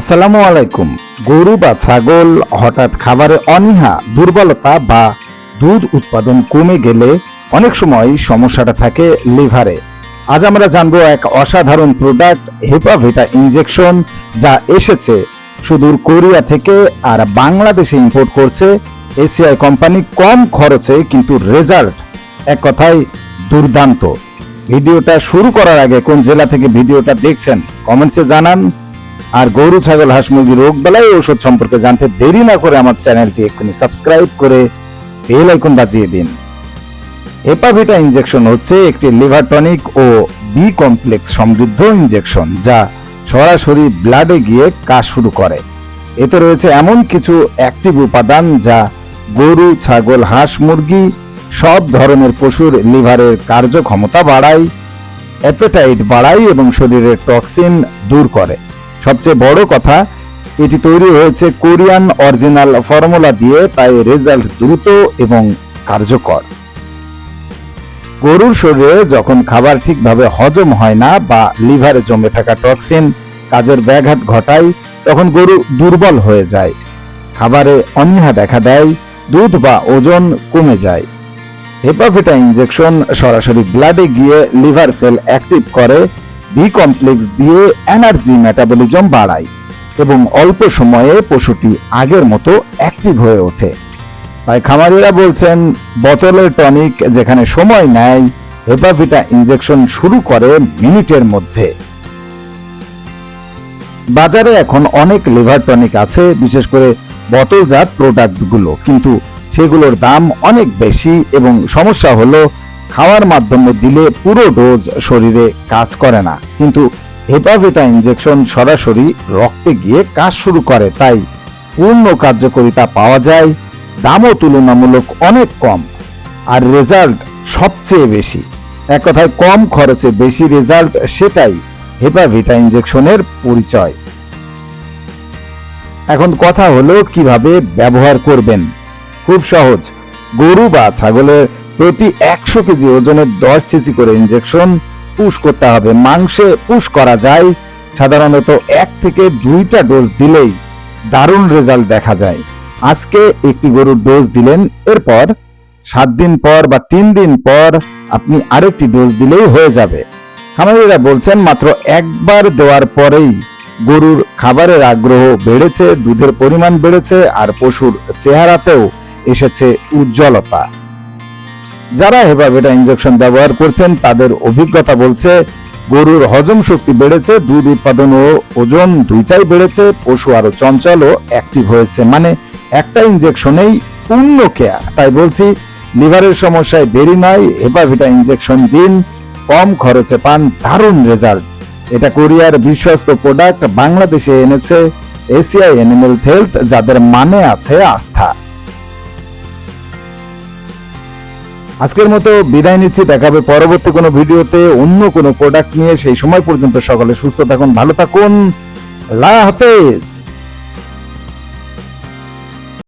আসসালামু আলাইকুম। গরু বা ছাগল হঠাৎ খাবারে অনীহা, দুর্বলতা বা দুধ উৎপাদন কমে গেলে অনেক সময় সমস্যাটা থাকে লিভারে। আজ আমরা জানব এক অসাধারণ প্রোডাক্ট হেপাভিটা ইনজেকশন যা এসেছে সুদূর কোরিয়া থেকে আর বাংলাদেশে ইম্পোর্ট করছে। এসিআই কোম্পানি কম খরচে কিন্তু রেজাল্ট এক কথায় দুর্দান্ত। ভিডিওটা শুরু করার আগে কোন জেলা থেকে ভিডিওটা দেখছেন কমেন্টসে জানান। আর গরু, ছাগল, হাঁস, মুরগি রোগ বেলায় ঔষধ সম্পর্কে জানতে দেরি না করে আমার চ্যানেলটি এক্ষুনি সাবস্ক্রাইব করে বেল আইকন বাজিয়ে দিন। হেপাভিটা ইনজেকশন হচ্ছে একটি লিভার টনিক ও বি কমপ্লেক্স সমৃদ্ধ ইনজেকশন যা সরাসরি ব্লাডে গিয়ে কাজ শুরু করে। এতে রয়েছে এমন কিছু অ্যাক্টিভ উপাদান যা গরু, ছাগল, হাঁস, মুরগি সব ধরনের পশুর লিভারের কার্যক্ষমতা বাড়ায়, অ্যাপেটাইট বাড়ায় এবং শরীরের টক্সিন দূর করে। সবচেয়ে বড় কথা, এটি তৈরি হয়েছে কোরিয়ান অরিজিনাল ফর্মুলা দিয়ে, তাই রেজাল্ট দ্রুত এবং কার্যকর। গরুর শরীরে যখন খাবার ঠিকভাবে হজম হয় না বা লিভারে জমে থাকা টক্সিন কাজের ব্যাঘাত ঘটায়, তখন গরু দুর্বল হয়ে যায়। খাবারে অনীহা দেখা দেয়, দুধ বা ওজন কমে যায়। হেপাভিটা ইনজেকশন সরাসরি ব্লাডে গিয়ে লিভার সেল অ্যাক্টিভ করে বি কমপ্লেক্স দিয়ে এনার্জি মেটাবলিজম বাড়ায় এবং অল্প সময়ে পশুটি আগের মতো অ্যাক্টিভ হয়ে ওঠে। তাই খামারিরা বলছেন, বোতলের টনিক যেখানে সময় নেয় হেপাভিটা ইনজেকশন শুরু করে মিনিটের মধ্যে। বাজারে এখন অনেক লিভার টনিক আছে, বিশেষ করে বোতলজাত প্রোডাক্টগুলো কিন্তু সেগুলোর দাম অনেক বেশি এবং সমস্যা হলো খাওয়ার মাধ্যমে দিলে পুরো ডোজ শরীরে কাজ করে না। কিন্তু হেপাভিটা ইনজেকশন সরাসরি রক্তে গিয়ে কাজ শুরু করে, তাই পূর্ণ কার্যকারিতা পাওয়া যায়। দামও তুলনামূলক অনেক কম, আর রেজাল্ট সবচেয়ে বেশি। এক কথায় কম খরচে বেশি রেজাল্ট সেটাই হেপাভিটা ইনজেকশনের পরিচয়। এখন কথা হলো কীভাবে ব্যবহার করবেন। খুব সহজ, গরু বা ছাগলের প্রতি একশো কেজি ওজনের দশ সিসি করে ইঞ্জেকশন পুশ করতে হবে। মাংসে পুশ করা যায়, সাধারণত এক থেকে দুইটা ডোজ দিলেই দারুণ রেজাল্ট দেখা যায়। আজকে একটি গরুর ডোজ দিলেন, এরপর সাত দিন পর বা তিন দিন পর আপনি আরেকটি ডোজ দিলেই হয়ে যাবে। খামারিরা বলছেন, মাত্র একবার দেওয়ার পরেই গরুর খাবারের আগ্রহ বেড়েছে, দুধের পরিমাণ বেড়েছে, আর পশুর চেহারাতেও এসেছে উজ্জ্বলতা। যারা হেপাভিটা ইনজেকশন ব্যবহার করছেন, তাদের অভিজ্ঞতা বলছে, গরুর হজম শক্তি বেড়েছে, দুধ উৎপাদন ও ওজন দুইটাই বেড়েছে, পশু আরও চঞ্চল ও অ্যাক্টিভ হয়েছে। মানে একটা ইনজেকশনেই পূর্ণ কেয়ার তাই বলছি, লিভারের সমস্যায় দেরি নয় হেপাভিটা ইনজেকশন দিন, কম খরচে পান, দারুণ রেজাল্ট এটা কোরিয়ার বিশ্বস্ত প্রোডাক্ট বাংলাদেশে এনেছে এসিআই অ্যানিমেল হেলথ যাদের মানে আছে আস্থা। আজকের মতো বিদায় নিচ্ছি। দেখাবে পরবর্তী কোনো ভিডিওতে অন্য কোনো প্রোডাক্ট নিয়ে। সেই সময় পর্যন্ত সকলে সুস্থ থাকুন, ভালো থাকুন। লা হাফেজ।